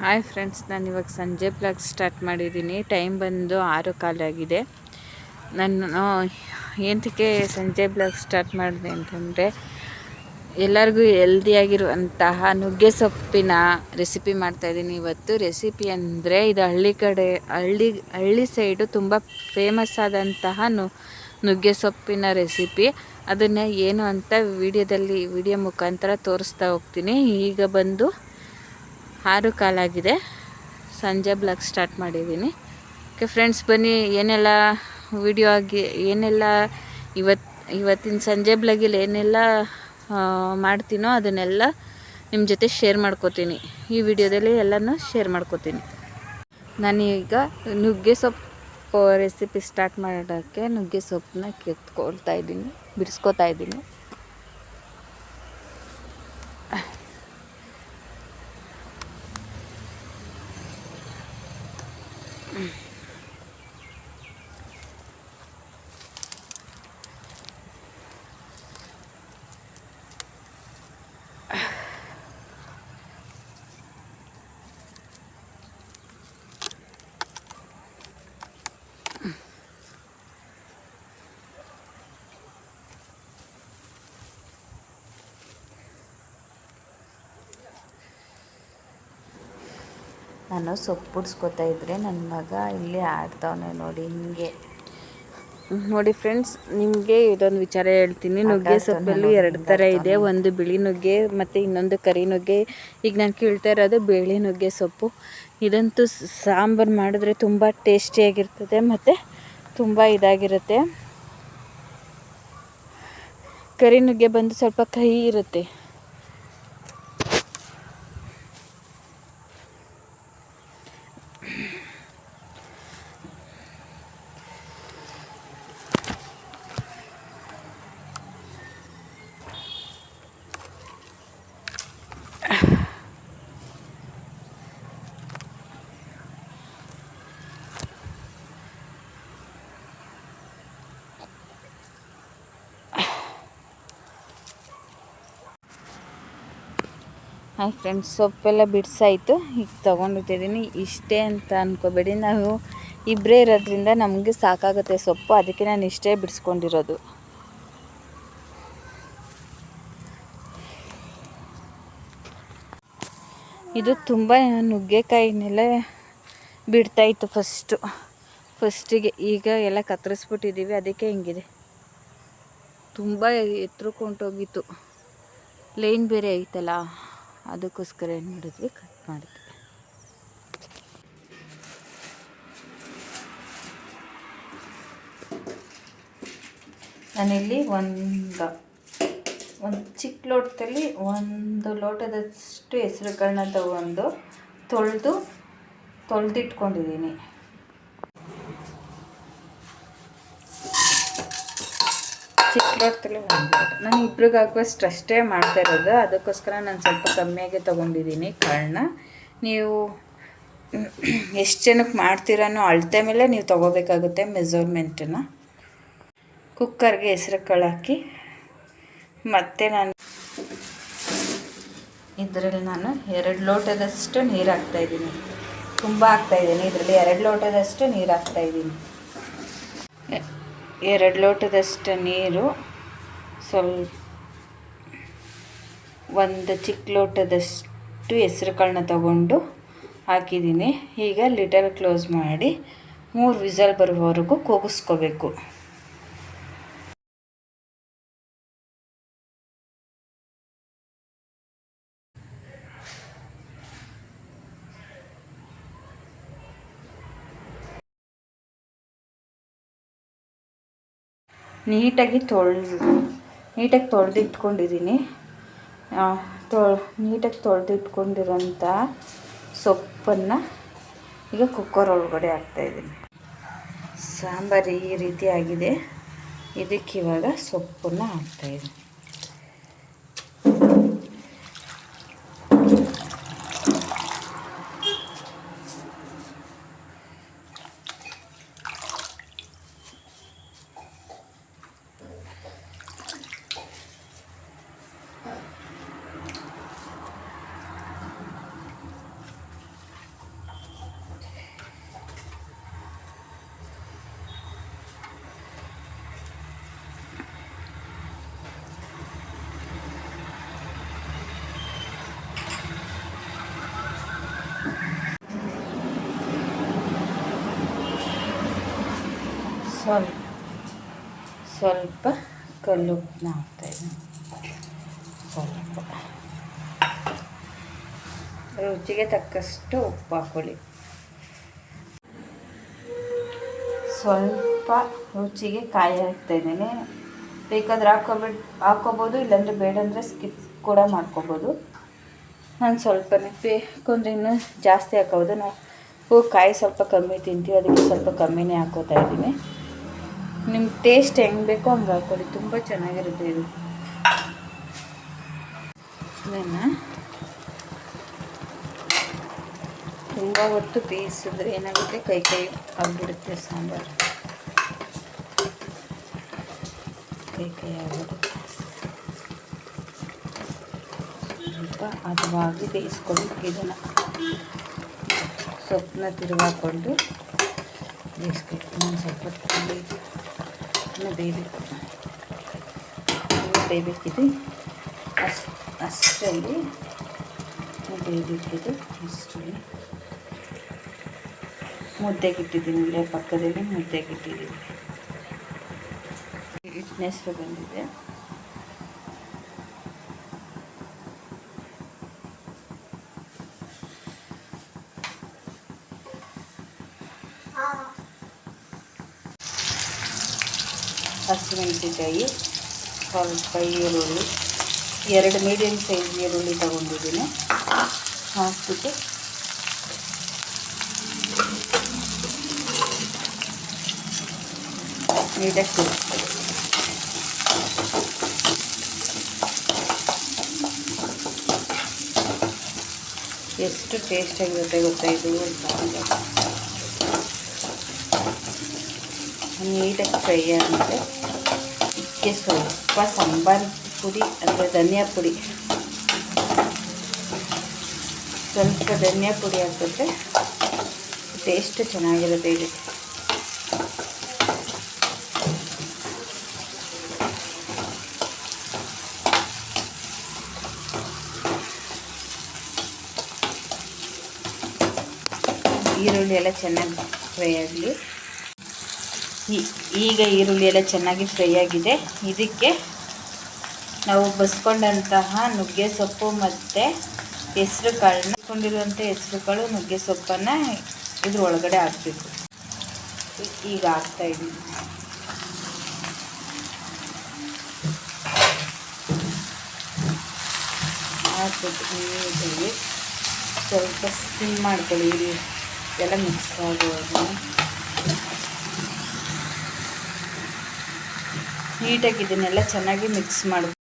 Hi friends ನಾನು ಇವಾಗ ಸಂಜೆ ಬ್ಲಾಗ್ ಸ್ಟಾರ್ಟ್ ಮಾಡಿದ್ದೀನಿ. ಟೈಮ್ ಬಂದು ಆರು ಕಾಲಾಗಿದೆ ನಾನು ಏನಕ್ಕೆ ಸಂಜೆ ಬ್ಲಾಗ್ ಸ್ಟಾರ್ಟ್ ಮಾಡಿದೆ ಅಂತಂದರೆ, ಎಲ್ಲರಿಗೂ ಹೆಲ್ದಿಯಾಗಿರುವಂತಹ ನುಗ್ಗೆ ಸೊಪ್ಪಿನ ರೆಸಿಪಿ ಮಾಡ್ತಾಯಿದ್ದೀನಿ ಇವತ್ತು. ರೆಸಿಪಿ ಅಂದರೆ ಇದು ಹಳ್ಳಿ ಕಡೆ, ಹಳ್ಳಿ ಹಳ್ಳಿ ಸೈಡು ತುಂಬ ಫೇಮಸ್ ಆದಂತಹ ನುಗ್ಗೆ ಸೊಪ್ಪಿನ ರೆಸಿಪಿ ಅದನ್ನು ಏನು ಅಂತ ವಿಡಿಯೋದಲ್ಲಿ ವಿಡಿಯೋ ಮುಖಾಂತರ ತೋರಿಸ್ತಾ ಹೋಗ್ತೀನಿ. ಈಗ ಬಂದು ಆರು ಕಾಲಾಗಿದೆ. ಸಂಜೆ ಬ್ಲಾಗ್ ಸ್ಟಾರ್ಟ್ ಮಾಡಿದ್ದೀನಿ. ಓಕೆ ಫ್ರೆಂಡ್ಸ್, ಬನ್ನಿ, ಏನೆಲ್ಲ ವಿಡಿಯೋ ಆಗಿ, ಏನೆಲ್ಲ ಇವತ್ತು ಇವತ್ತಿನ ಸಂಜೆ ಬ್ಲಾಗಲ್ಲಿ ಏನೆಲ್ಲ ಮಾಡ್ತೀನೋ ಅದನ್ನೆಲ್ಲ ನಿಮ್ಮ ಜೊತೆ ಶೇರ್ ಮಾಡ್ಕೋತೀನಿ. ಈ ವಿಡಿಯೋದಲ್ಲಿ ಎಲ್ಲನೂ ಶೇರ್ ಮಾಡ್ಕೋತೀನಿ. ನಾನೀಗ ನುಗ್ಗೆ ಸೊಪ್ಪು ರೆಸಿಪಿ ಸ್ಟಾರ್ಟ್ ಮಾಡೋಕ್ಕೆ ನುಗ್ಗೆ ಸೊಪ್ಪನ್ನ ಕೆತ್ಕೊಳ್ತಾ ಇದ್ದೀನಿ ಬಿಡಿಸ್ಕೊತಾ ಇದ್ದೀನಿ. ನಾನು ಸೊಪ್ಪು ಬಿಡಿಸ್ಕೊತಾ ಇದ್ದರೆ ನನ್ನ ಮಗ ಇಲ್ಲಿ ಆಡ್ತಾವನೆ ನೋಡಿ ಹಿಂಗೆ. ನೋಡಿ ಫ್ರೆಂಡ್ಸ್ ನಿಮಗೆ ಇದೊಂದು ವಿಚಾರ ಹೇಳ್ತೀನಿ. ನುಗ್ಗೆ ಸೊಪ್ಪಲ್ಲಿ ಎರಡು ಥರ ಇದೆ. ಒಂದು ಬಿಳಿ ನುಗ್ಗೆ ಮತ್ತು ಇನ್ನೊಂದು ಕರಿ ನುಗ್ಗೆ. ಈಗ ನಾನು ಕೇಳ್ತಾ ಇರೋದು ಬಿಳಿ ನುಗ್ಗೆ ಸೊಪ್ಪು. ಇದಂತೂ ಸಾಂಬಾರು ಮಾಡಿದ್ರೆ ತುಂಬ ಟೇಸ್ಟಿಯಾಗಿರ್ತದೆ ಮತ್ತು ತುಂಬ ಇದಾಗಿರುತ್ತೆ. ಕರಿ ನುಗ್ಗೆ ಬಂದು ಸ್ವಲ್ಪ ಕಹಿ ಇರುತ್ತೆ. ಹಾಯ್ ಫ್ರೆಂಡ್ಸ್ ಸೊಪ್ಪೆಲ್ಲ ಬಿಡಿಸಾಯಿತು. ಈಗ ತೊಗೊಂಡಿದ್ದೀನಿ. ಇಷ್ಟೇ ಅಂತ ಅಂದ್ಕೋಬೇಡಿ ನಾವು ಇಬ್ಬರೇ ಇರೋದ್ರಿಂದ ನಮಗೆ ಸಾಕಾಗುತ್ತೆ ಸೊಪ್ಪು. ಅದಕ್ಕೆ ನಾನು ಇಷ್ಟೇ ಬಿಡಿಸ್ಕೊಂಡಿರೋದು. ಇದು ತುಂಬ ನುಗ್ಗೆಕಾಯಿನೆಲ್ಲ ಬಿಡ್ತಾಯಿತ್ತು ಫಸ್ಟು ಫಸ್ಟಿಗೆ ಈಗ ಎಲ್ಲ ಕತ್ತರಿಸ್ಬಿಟ್ಟಿದ್ದೀವಿ. ಅದಕ್ಕೆ ಹಿಂಗಿದೆ. ತುಂಬ ಎತ್ತರಕ್ಕೆ ಲೈನ್ ಬೇರೆ ಐತಲ್ಲ. ಅದಕ್ಕೋಸ್ಕರ ಏನು ಮಾಡಿದ್ವಿ? ಕಟ್ ಮಾಡಿದ್ವಿ. ನಾನಿಲ್ಲಿ ಒಂದು ಒಂದು ಚಿಕ್ಕ ಲೋಟದಲ್ಲಿ ಒಂದು ಲೋಟದಷ್ಟು ಹೆಸರುಗಳನ್ನ ತಗೊಂಡು ತೊಳೆದು, ತೊಳೆದಿಟ್ಕೊಂಡಿದ್ದೀನಿ. ಚಿಕ್ಕ ನಾನು ಇಬ್ರಿಗಾಗುವಷ್ಟು ಅಷ್ಟೇ ಮಾಡ್ತಾ ಇರೋದು. ಅದಕ್ಕೋಸ್ಕರ ನಾನು ಸ್ವಲ್ಪ ಕಮ್ಮಿಯಾಗೆ ತೊಗೊಂಡಿದ್ದೀನಿ ಕಾರಣ ನೀವು ಎಷ್ಟು ಜನಕ್ಕೆ ಮಾಡ್ತೀರನೋ ಅಳತೆ ಮೇಲೆ ನೀವು ತೊಗೋಬೇಕಾಗುತ್ತೆ ಮೆಜರ್ಮೆಂಟನ್ನು ಕುಕ್ಕರ್ಗೆ ಹೆಸರು ಕಾಳು ಹಾಕಿ ಮತ್ತು ನಾನು ಇದರಲ್ಲಿ ನಾನು ಎರಡು ಲೋಟದಷ್ಟು ನೀರು ಹಾಕ್ತಾಯಿದ್ದೀನಿ ತುಂಬ ಹಾಕ್ತಾಯಿದ್ದೀನಿ ಇದರಲ್ಲಿ ಎರಡು ಲೋಟದಷ್ಟು ನೀರು ಹಾಕ್ತಾಯಿದ್ದೀನಿ ಎರಡು ಲೋಟದಷ್ಟು ನೀರು, ಸ್ವಲ್ಪ ಒಂದು ಚಿಕ್ಕ ಲೋಟದಷ್ಟು ಹೆಸರು ಕಾಳನ್ನ ತಗೊಂಡು ಹಾಕಿದ್ದೀನಿ. ಈಗ ಲಿಟರ್ ಕ್ಲೋಸ್ ಮಾಡಿ ಮೂರು ವಿಸಲ್ ಬರುವವರೆಗೂ ಕೂಗಿಸ್ಕೋಬೇಕು. ನೀಟಾಗಿ ತೊಳೆದು, ನೀಟಾಗಿ ತೊಳೆದಿಟ್ಕೊಂಡಿದ್ದೀನಿ. ತೊ ನೀಟಾಗಿ ತೊಳೆದಿಟ್ಕೊಂಡಿರೋಂಥ ಸೊಪ್ಪನ್ನು ಈಗ ಕುಕ್ಕರ್ ಒಳಗಡೆ ಹಾಕ್ತಾಯಿದ್ದೀನಿ ಸಾಂಬಾರು ಈ ರೀತಿ ಆಗಿದೆ ಇದಕ್ಕೆ ಇವಾಗ ಸೊಪ್ಪನ್ನು ಹಾಕ್ತಾಯಿದ್ದೀನಿ ಸ್ವಲ್ಪ ಸ್ವಲ್ಪ ಕಲ್ಲು ಉಪ್ಪನ್ನ ಹಾಕ್ತಾಯಿದ್ದೀನಿ ಸ್ವಲ್ಪ. ರುಚಿಗೆ ತಕ್ಕಷ್ಟು ಉಪ್ಪು ಹಾಕೊಳ್ಳಿ ಸ್ವಲ್ಪ ರುಚಿಗೆ ಕಾಯಿ ಹಾಕ್ತಾಯಿದ್ದೀನಿ ಬೇಕಾದ್ರೆ ಹಾಕೋಬಿಟ್ಟು ಹಾಕೋಬೋದು ಇಲ್ಲಾಂದರೆ ಬೇಡ ಅಂದರೆ ಸ್ಕಿಪ್ ಕೂಡ ಮಾಡ್ಕೋಬೋದು. ನಾನು ಸ್ವಲ್ಪನೇ ಬೇಕಂದ್ರೆ ಇನ್ನೂ ಜಾಸ್ತಿ ಹಾಕೋಬೋದು ನಾವು ಕಾಯಿ ಸ್ವಲ್ಪ ಕಮ್ಮಿ ತಿಂತೀವಿ, ಅದಕ್ಕೆ ಸ್ವಲ್ಪ ಕಮ್ಮಿನೇ ಹಾಕೋತಾ ಇದ್ದೀನಿ. ನಿಮ್ಮ ಟೇಸ್ಟ್ ಹೆಂಗೆ ಬೇಕೋ ಹಂಗೆ ಹಾಕೊಳ್ಳಿ, ತುಂಬ ಚೆನ್ನಾಗಿರುತ್ತೆ ಇದು. ತುಂಬ ಹೊತ್ತು ಬೇಯಿಸಿದ್ರೆ ಏನಾಗುತ್ತೆ? ಕೈ ಕೈ ಆಗಿಬಿಡುತ್ತೆ ಸಾಂಬಾರು. ಕೈ ಕೈ ಆಗಿಬಿಡುತ್ತೆ. ಸ್ವಲ್ಪ ಬೇಯಿಸ್ಕೊಳ್ಬೇಕು ಇದನ್ನು. ಸೊಪ್ಪನ್ನ ತಿರುಗಾಕೊಂಡು ಬೇಯಿಸ್ಬೇಕು ನಾನು ಸ್ವಲ್ಪ ಇನ್ನು ಬೇಯಬೇಕು ಬೇಯಬೇಕಿದೆ ಅಷ್ಟು ಅಷ್ಟರಲ್ಲಿ ಬೇಯಬೇಕಿದೆ ಅಷ್ಟರಲ್ಲಿ ಮುದ್ದೆಗಿಟ್ಟಿದ್ದೀನಿ ಇಲ್ಲೇ ಪಕ್ಕದಲ್ಲಿ ಮುದ್ದೆಗಿಟ್ಟಿದ್ದೀನಿ ಹಿಟ್ಟಿನ ಹೆಸರು ಬಂದಿದೆ. ಹಸಿಮೆಣಸಿನ್ಕಾಯಿ ಸ್ವಲ್ಪ ಈರುಳ್ಳಿ, ಎರಡು ಮೀಡಿಯಮ್ ಸೈಜ್ ಈರುಳ್ಳಿ ತಗೊಂಡಿದ್ದೀನಿ. ಹಾಕ್ಬಿಟ್ಟು ನೀಟಾಗಿ ತಿರುಗಿಸ್ಬೇಕು ಎಷ್ಟು ಟೇಸ್ಟಾಗಿರುತ್ತೆ ಗೊತ್ತಾ ಇದು ಸಾಂಬಾರು ನೀಟಾಗಿ ಫ್ರೈ ಆದಮೇಲೆ ಇದಕ್ಕೆ ಸ್ವಲ್ಪ ಸಾಂಬಾರು ಪುಡಿ ಅಂದರೆ ಧನಿಯಾ ಪುಡಿ ಸ್ವಲ್ಪ ಧನಿಯಾ ಪುಡಿ ಹಾಕಿದ್ರೆ ಟೇಸ್ಟ್ ಚೆನ್ನಾಗಿರುತ್ತೆ ಇದು ಈರುಳ್ಳಿ ಎಲ್ಲ ಚೆನ್ನಾಗಿ ಫ್ರೈ ಆಗಲಿ ಈಗ ಈರುಳ್ಳಿ ಎಲ್ಲ ಚೆನ್ನಾಗಿ ಫ್ರೈ ಆಗಿದೆ. ಇದಕ್ಕೆ ನಾವು ಬಸ್ಕೊಂಡಂತಹ ನುಗ್ಗೆ ಸೊಪ್ಪು ಮತ್ತು ಹೆಸರು ಕಾಳನ್ನ ಕೊಂಡಿರುವಂಥ ಹೆಸರು ಕಾಳು, ನುಗ್ಗೆ ಸೊಪ್ಪನ್ನು ಇದ್ರ ಒಳಗಡೆ ಹಾಕ್ಬೇಕು. ಈಗ ಹಾಕ್ತಾಯಿದ್ದೀನಿ ಹಾಕ್ಬಿಟ್ಟು ಸ್ವಲ್ಪ ಸ್ಟಿಮ್ ಮಾಡ್ಕೊಳ್ಳಿ. ಎಲ್ಲ ಮಿಕ್ಸ್ ಆಗುವಾಗ ನೀಟಾಗಿ ಇದನ್ನೆಲ್ಲ ಚೆನ್ನಾಗಿ ಮಿಕ್ಸ್ ಮಾಡಿ.